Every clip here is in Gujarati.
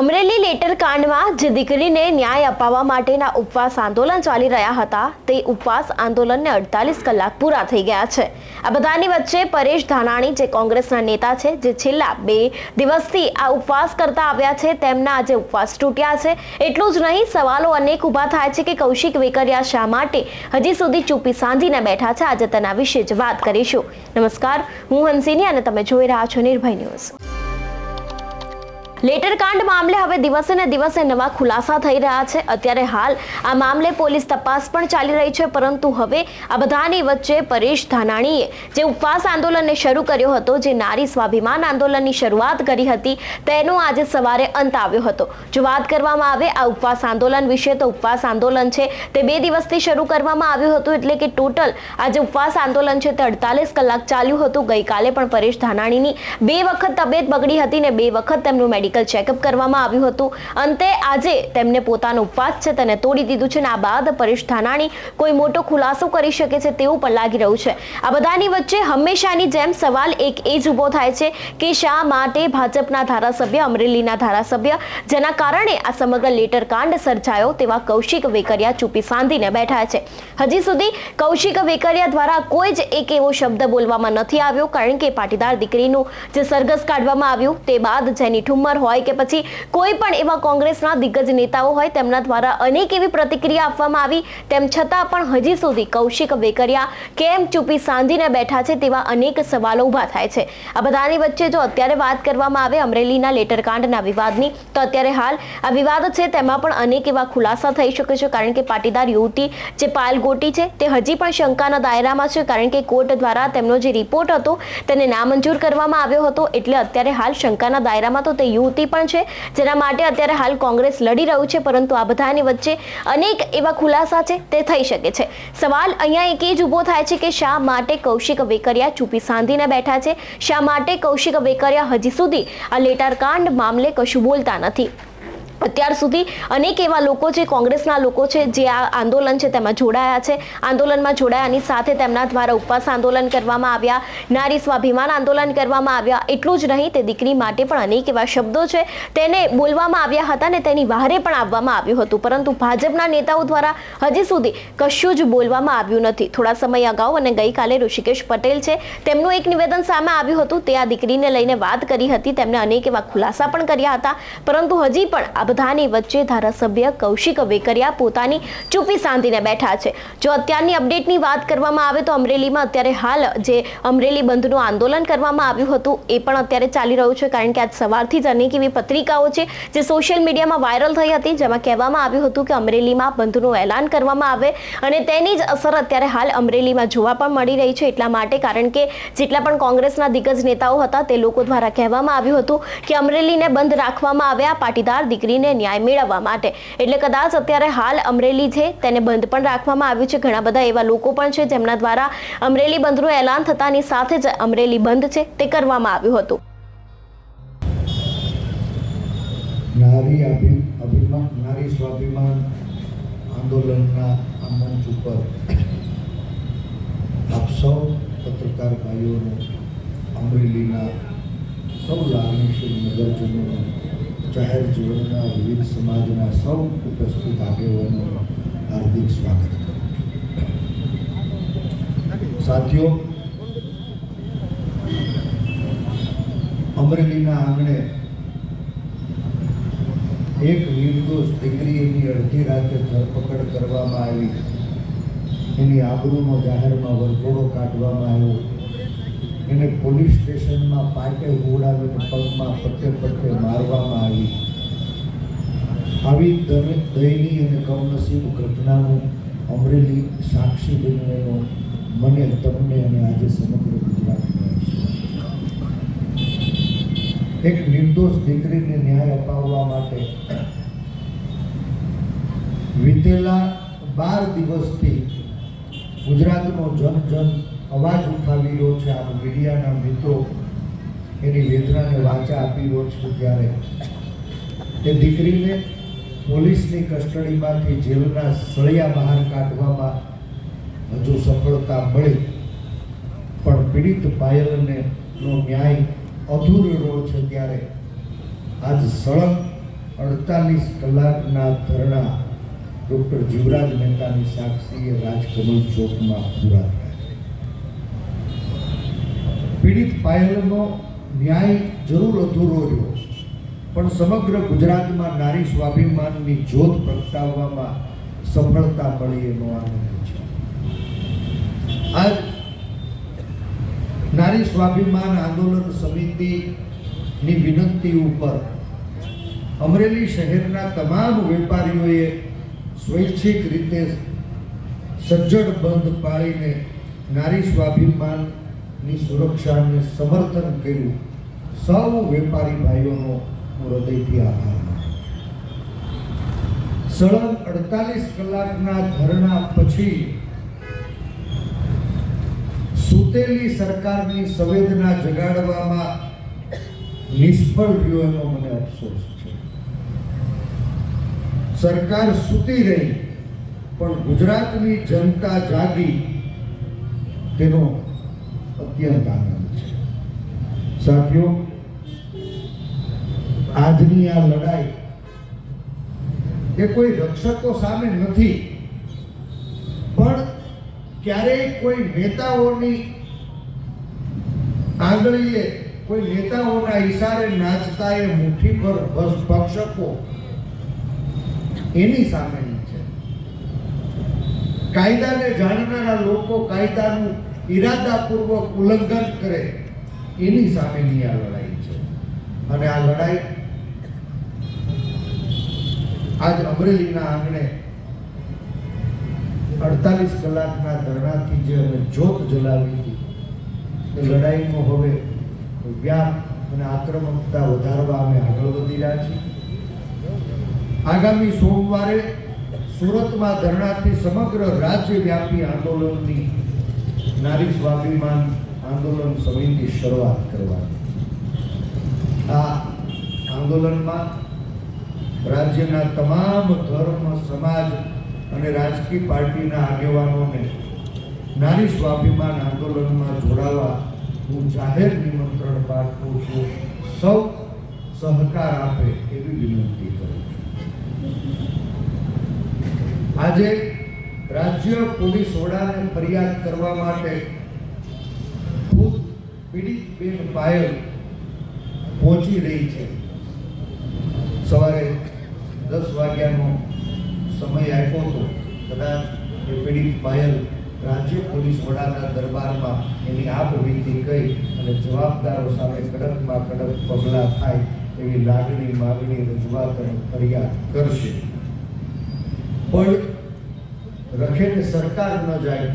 અમરેલી લેટર કાંડમાં જે દીકરીને ન્યાય અપાવવા માટેના ઉપવાસ આંદોલન ચાલી રહ્યા હતા, તે ઉપવાસ આંદોલનને અડતાલીસ કલાક પૂરા થઈ ગયા છે. આ બધાની વચ્ચે પરેશ ધાનાણી, જે કોંગ્રેસના નેતા છે, જે છેલ્લા બે દિવસથી આ ઉપવાસ કરતા આવ્યા છે, તેમના આજે ઉપવાસ તૂટ્યા છે. એટલું જ નહીં, સવાલો અનેક ઊભા થાય છે કે કૌશિક વેકરિયા શા માટે હજી સુધી ચૂપી સાંધીને બેઠા છે? આજે તેના વિશે જ વાત કરીશું. નમસ્કાર, હું હંસિની અને તમે જોઈ રહ્યા છો નિર્ભય ન્યૂઝ. લેટર કાંડ મામલે હવે દિવસે ને દિવસે નવા ખુલાસા થઈ રહ્યા છે. અત્યારે હાલ આ મામલે પોલીસ તપાસ પણ ચાલી રહી છે, પરંતુ હવે આ બધાની વચ્ચે પરેશ ધાનાણીએ જે ઉપવાસ આંદોલનને શરૂ કર્યો હતો, જે નારી સ્વાભિમાન આંદોલનની શરૂઆત કરી હતી, તેનો આજે સવારે અંત આવ્યો હતો. જો વાત કરવામાં આવે, આ ઉપવાસ આંદોલન વિશે તો ઉપવાસ આંદોલન છે, તે બે દિવસથી શરૂ કરવામાં આવ્યું હતું, એટલે કે ટોટલ આ જે ઉપવાસ આંદોલન છે, તે અડતાલીસ કલાક ચાલ્યું હતું. ગઈકાલે પણ પરેશ ધાનાણીની બે વખત તબિયત બગડી હતી ને બે વખત તેમનું મેડિકલ ચેકઅપ કરવામાં આવ્યું હતું. અંતે આજે તેમને પોતાનો ઉપવાસ છે તેને તોડી દીધું છે અને આ બાદ પરેશ ધાનાણી કોઈ મોટો ખુલાસો કરી શકે છે તેવું પણ લાગી રહ્યું છે. આ બધાની વચ્ચે હંમેશાની જેમ સવાલ એક એ જ ઊભો થાય છે કે શા માટે ભાજપના ધારાસભ્ય, અમરેલીના ધારાસભ્ય, જેના કારણે આ સમગ્ર લેટર કાંડ સર્જાયો તેવા કૌશિક વેકરિયા ચૂપી સાંધીને બેઠા છે. હજી સુધી કૌશિક વેકરિયા દ્વારા કોઈ જ એક એવો શબ્દ બોલવામાં નથી આવ્યો, કારણ કે પાટીદાર દીકરીનું જે સરઘસ કાઢવામાં આવ્યું તે બાદ જેની ઠુમ્મર હોય કે પછી કોઈ પણ એવા કોંગ્રેસના દિગ્ગજ નેતાઓ હોય, તેમના દ્વારા અનેક એવી પ્રતિક્રિયા આપવામાં આવી. તેમ છતાં પણ હજી સુધી કૌશિક વેકરિયા કેમ ચૂપી સાંધીને બેઠા છે તેવા અનેક સવાલો ઊભા થાય છે. આ બધાની વચ્ચે જો અત્યારે વાત કરવામાં આવે અમરેલીના લેટરકાંડના વિવાદની, તો અત્યારે હાલ આ વિવાદ છે તેમાં પણ અનેક એવા ખુલાસા થઈ શકે છે, કારણ કે પાટીદાર યુવતી જે પાયલ ગોટી છે તે હજી પણ શંકાના દાયરામાં છે, કારણ કે કોર્ટ દ્વારા તેમનો જે રિપોર્ટ હતો તેને નામંજૂર કરવામાં આવ્યો હતો, એટલે અત્યારે હાલ શંકાના દાયરામાં તો તે યુવતી પણ છે, જેના માટે અત્યારે હાલ કોંગ્રેસ લડી રહ્યું છે, પરંતુ આ બધાની વચ્ચે અનેક એવા ખુલાસા છે, તે થઈ શકે છે. સવાલ અહીંયા એક એ જ ઊભો થાય છે કે શા માટે કૌશિક વેકરિયા ચૂપી સાંધીને બેઠા છે? શા માટે કૌશિક વેકરિયા હજી સુધી આ લેટર કાંડ મામલે કશું બોલતા નથી? અત્યાર સુધી અનેક એવા લોકો છે, કોંગ્રેસના લોકો છે, જે આ આંદોલન છે તેમાં જોડાયા છે. આંદોલનમાં જોડાયાની સાથે તેમના દ્વારા ઉપવાસ આંદોલન કરવામાં આવ્યા, નારી સ્વાભિમાન આંદોલન કરવામાં આવ્યા, એટલું જ નહીં, તે દીકરી માટે પણ અનેક એવા શબ્દો છે. તેને બોલવામાં આવ્યા હતા ને તેની વહારે પણ આવવામાં આવ્યું હતું, પરંતુ ભાજપના નેતાઓ દ્વારા હજી સુધી કશું જ બોલવામાં આવ્યું નથી. થોડા સમય અગાઉ અને ગઈકાલે ઋષિકેશ પટેલ છે, તેમનું એક નિવેદન સામે આવ્યું હતું. તે આ દીકરીને લઈને વાત કરી હતી. તેમણે અનેક એવા ખુલાસા પણ કર્યા હતા, પરંતુ હજી પણ આ બધાની વચ્ચે ધારાસભ્ય કૌશિક વેકરિયા પોતાની ચૂપી સાંધીને બેઠા છે. જો અત્યારની અપડેટની વાત કરવામાં આવે તો અમરેલીમાં અત્યારે હાલ જે અમરેલી બંધનું આંદોલન કરવામાં આવ્યું હતું એ પણ અત્યારે ચાલી રહ્યું છે, કારણ કે આજ સવારથી જ અનેક એવી પત્રિકાઓ છે જે સોશિયલ મીડિયામાં વાયરલ થઈ હતી, જેમાં કહેવામાં આવ્યું હતું કે અમરેલીમાં બંધનું એલાન કરવામાં આવે અને તેની જ અસર અત્યારે હાલ અમરેલીમાં જોવા પણ મળી રહી છે. એટલા માટે કારણ કે જેટલા પણ કોંગ્રેસના દિગ્ગજ નેતાઓ હતા, તે લોકો દ્વારા કહેવામાં આવ્યું હતું કે અમરેલીને બંધ રાખવામાં આવ્યા, પાટીદાર દીકરીને ન્યાય મેળવવા માટે. એટલે કદાચ અત્યારે હાલ અમરેલી છે, તેને બંધ પણ રાખવામાં આવ્યું છે. ઘણા બધા એવા લોકો પણ છે જેમના દ્વારા અમરેલી બંધનું એલાન થતાની સાથે જ અમરેલી બંધ છે, તે કરવામાં આવ્યું હતું. નારી અભિમાન, નારી સ્વાભિમાન આંદોલનના આ મંચ ઉપર આપ સૌ પત્રકાર ભાઈઓને અમરેલીના સૌ લાગણીશીલ નગરજનોનો જાહેર જીવનના વિવિધ સમાજના સૌ ઉપસ્થિત આગેવાનો હાર્દિક સ્વાગત કરું સાથીઓ, અમરેલીના આંગણે એક નિર્દોષ દીકરીની અડધી રાતે ધરપકડ કરવામાં આવી. એની આબરૂનો જાહેરમાં વરઘોડો કાઢવામાં આવ્યો. એને પોલીસ સ્ટેશનમાં પાટે ઉડાવીને પગમાં પટ્ટે પટ્ટે મારવામાં આવી. આવી દય- દયનીય અને કમનસીબ ઘટનાનું અમરેલી સાક્ષી બનવાનો મને તમને અને આજે સમગ્ર ગુજરાતમાં એક નિર્દોષ દીકરીને ન્યાય અપાવવા માટે વીતેલા બાર દિવસથી ગુજરાતનો જન જન અવાજ ઉઠાવી રહ્યો છે આ મીડિયાના મિત્રો એની વેદનાને વાચા આપી રહ્યો છે ત્યારે. તે દીકરીને પોલીસની કસ્ટડીમાંથી જેલના સળિયા બહાર કાઢવામાં હજુ સફળતા મળી. પણ પીડિત પાયલને નો ન્યાય અધૂરો રહ્યો છે ત્યારે. આજ સળંગ અડતાલીસ કલાકના ધરણા ડૉક્ટર જીવરાજ મહેતાની સાક્ષીએ રાજકમલ ચોકમાં પૂરા થયા. પીડિત પાયલનો ન્યાય જરૂર અધૂરો રહ્યો. પણ સમગ્ર ગુજરાતમાં નારી સ્વાભિમાનની જ્યોત પ્રગટાવવામાં સફળતા મળી એનો આનંદ છે. આજ નારી સ્વાભિમાન આંદોલન સમિતિની વિનંતી ઉપર અમરેલી શહેરના તમામ વેપારીઓએ સ્વૈચ્છિક રીતે સજ્જડ બંધ પાળીને નારી સ્વાભિમાનની સુરક્ષાને સમર્થન કર્યું. સૌ વેપારી ભાઈઓનો હું હૃદયથી આભાર સળંગ અડતાલીસ કલાકના ધરણા પછી સૂતેલી સરકારની સંવેદના જગાડવામાં નિષ્ફળ રહ્યો એનો મને અફસોસ છે. સરકાર સૂતી રહી, પણ ગુજરાતની જનતા જાગી. તેનો અત્યંત છે. સાથીઓ, આજની આ લડાઈ એ કોઈ રક્ષકો સામે નથી, પણ ક્યારેય કોઈ નેતાઓની આંગળીએ, કોઈ નેતાઓના ઈશારે નાચતા એ મુઠ્ઠી પર બસ પક્ષકો એની સામેની છે. કાયદાને જાણનારા લોકો કાયદાનું ઈરાદાપૂર્વક ઉલ્લંઘન કરે, એની સામેની આ લડાઈ છે. અને આ લડાઈ આજ અમરેલીના આંગણે અડતાલીસ કલાકના ધરણાથી જે અમે જોત જલાવી હતી, એ લડાઈનો હવે વ્યાપ અને આક્રમકતા વધારવા અમે આગળ વધી રહ્યા છીએ. આગામી સોમવારે સુરતમાં ધરણાથી સમગ્ર રાજ્યવ્યાપી આંદોલનની નારી સ્વાભિમાન આંદોલન સમિતિ શરૂઆત કરવાની. આ આંદોલનમાં રાજ્યના તમામ ધર્મ, સમાજ અને રાજકીય પાર્ટીના આગેવાનોને નારી સ્વાભિમાન આંદોલનમાં જોડાવા હું જાહેર નિમંત્રણ પાઠવું છું. સૌ સહકાર આપે એવી વિનંતી કરું છું. આજે રાજ્ય પોલીસ વડાને ફરિયાદ કરવા માટે ખુદ પીડિત બેન પાયલ પહોંચી રહી છે. સવારે દસ વાગ્યાનો સમય આપ્યો હતો. કદાચ એ પીડિત પાયલ રાજ્ય પોલીસ વડાના દરબારમાં એની આપ વીતી કહી અને જવાબદારો સામે કડકમાં કડક પગલાં થાય એવી લાગણી, માગણી, રજૂઆત અને ફરિયાદ કરશે. પણ રખેને સરકાર ન જાય.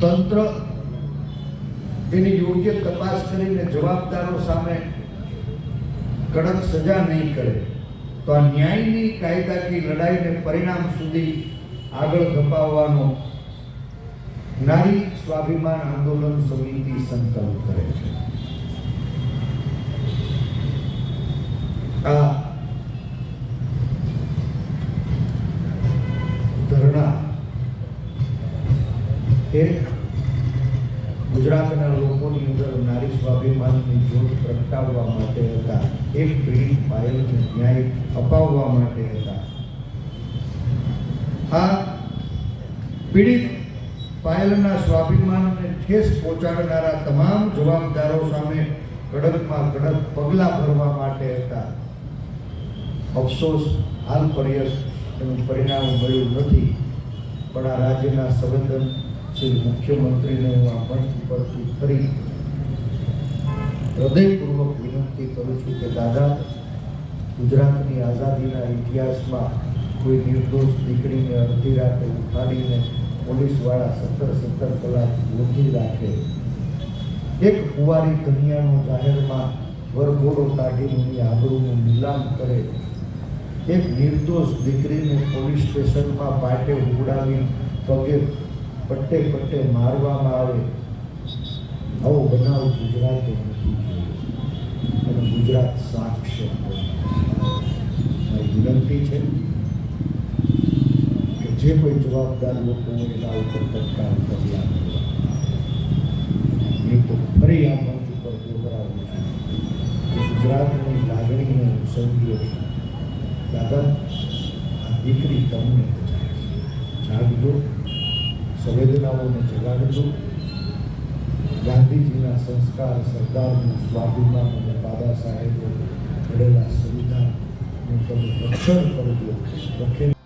તંત્ર તેની યોગ્ય તપાસ કરીને જવાબદારો સામે કડક સજા નહીં કરે. તો આ ન્યાયની કાયદાકીય લડાઈને પરિણામ સુધી આગળ ધપાવવાનો નારી સ્વાભિમાન આંદોલન સમિતિ સંકલ્પ કરે છે. આ એક ગુજરાતના લોકોની અંદર નારી સ્વાભિમાનની જ્યોત પ્રગટાવવા માટે હતા. એક પીડિત પાયલને ન્યાય અપાવવા માટે હતા. આ પીડિત પાયલના સ્વાભિમાનને ઠેસ પહોંચાડનારા તમામ જવાબદારો સામે કડકમાં કડક પગલાં ભરવા માટે હતા. અફસોસ, હાલ પર્યત એનું પરિણામ મળ્યું નથી. પણ આ રાજ્યના સંવેદનશીલ મુખ્યમંત્રીને હું આ મંચ ઉપરથી ફરી હૃદયપૂર્વક વિનંતી કરું છું કે દાદા, ગુજરાતની આઝાદીના ઇતિહાસમાં કોઈ નિર્દોષ દીકરીને અડધી રાતે ઉઠાડીને પોલીસવાળા સત્તર સત્તર કલાક ગોઠવી રાખે. એક કુંવારી કન્યાનો જાહેરમાં વરઘોડો કાઢીને આબરૂનું નીલામ કરે. એક નિર્દોષ દીકરીને પોલીસ સ્ટેશનમાં પાટે ઉડાવી પગે પટ્ટે પટ્ટે મારવામાં આવે. આવો બનાવ ગુજરાતે નથી અને ગુજરાત સાક્ષર મારી વિનંતી છે કે જે કોઈ જવાબદાર લોકો એના ઉપર તત્કાલ પગલાં નહીં તો ફરી આ મંચ ઉપર દોહરાવું છું ગુજરાતની લાગણીને સંગીઓ છું. દાદા, આ દીકરી તમને જાગજો. સંવેદનાઓને જગાડજો ગાંધીજીના સંસ્કાર, સરદારનું સ્વાભિમાન અને બાબા સાહેબે ઘડેલા સંવિધાનનું તમે રક્ષણ કરજો રખેલ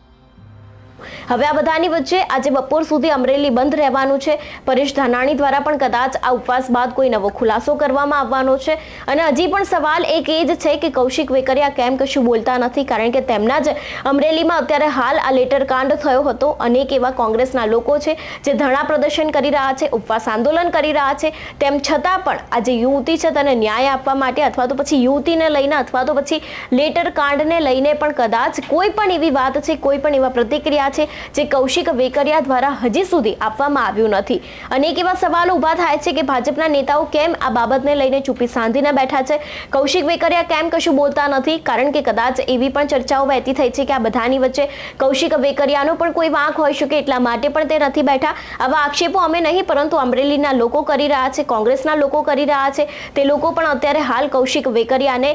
હવે આ બધાની વચ્ચે આજે બપોર સુધી અમરેલી બંધ રહેવાનું છે. પરેશ ધાનાણી દ્વારા પણ કદાચ આ ઉપવાસ બાદ કોઈ નવો ખુલાસો કરવામાં આવવાનો છે. અને હજી પણ સવાલ એક એ જ છે કે કૌશિક વેકરિયા કેમ કશું બોલતા નથી? કારણ કે તેમના જ અમરેલીમાં અત્યારે હાલ આ લેટર કાંડ થયો હતો. અનેક એવા કોંગ્રેસના લોકો છે જે ધરણા પ્રદર્શન કરી રહ્યા છે, ઉપવાસ આંદોલન કરી રહ્યા છે. તેમ છતાં પણ આ જે યુવતી છે તેને ન્યાય આપવા માટે અથવા તો પછી યુવતીને લઈને અથવા તો પછી લેટર કાંડને લઈને પણ કદાચ કોઈ પણ એવી વાત છે, કોઈ પણ એવા પ્રતિક્રિયા છે જે કૌશિક વેકરિયા દ્વારા હજી સુધી આપવામાં આવ્યું નથી. અનેક એવા સવાલો ઊભા થાય છે કે ભાજપના નેતાઓ કેમ આ બાબતને લઈને ચૂપી સાંધીને બેઠા છે? કૌશિક વેકરિયા કેમ કશું બોલતા નથી? કારણ કે કદાચ એવી પણ ચર્ચાઓ વહેતી થઈ છે કે આ બધાની વચ્ચે કૌશિક વેકરિયાનો પણ કોઈ વાંક હોઈ શકે એટલા માટે પણ તે નથી બેઠા. આવા આક્ષેપો અમે નહીં, પરંતુ અમરેલીના લોકો કરી રહ્યા છે, કોંગ્રેસના લોકો કરી રહ્યા છે. તે લોકો પણ અત્યારે હાલ કૌશિક વેકરિયાને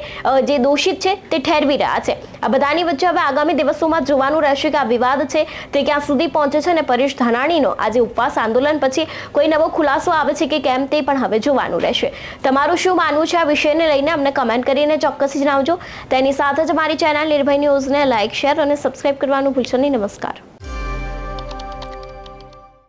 જે દોષિત છે તે ઠેરવી રહ્યા છે. આ બધાની વચ્ચે હવે આગામી દિવસોમાં જોવાનું રહેશે કે આ વિવાદ છે તે ક્યાં સુધી પહોંચે છે અને પરેશ ધાનાણીનો આજે ઉપવાસ આંદોલન પછી કોઈ નવો ખુલાસો આવે છે કે કેમ તે પણ હવે જોવાનું રહેશે. તમારું શું માનવું છે આ વિષયને લઈને? અમને કમેન્ટ કરીને ચોક્કસ જણાવજો. તેની સાથે જ મારી ચેનલ નિર્ભય ન્યૂઝને લાઇક શેર અને સબસ્ક્રાઇબ કરવાનું ભૂલશો નહીં. નમસ્કાર.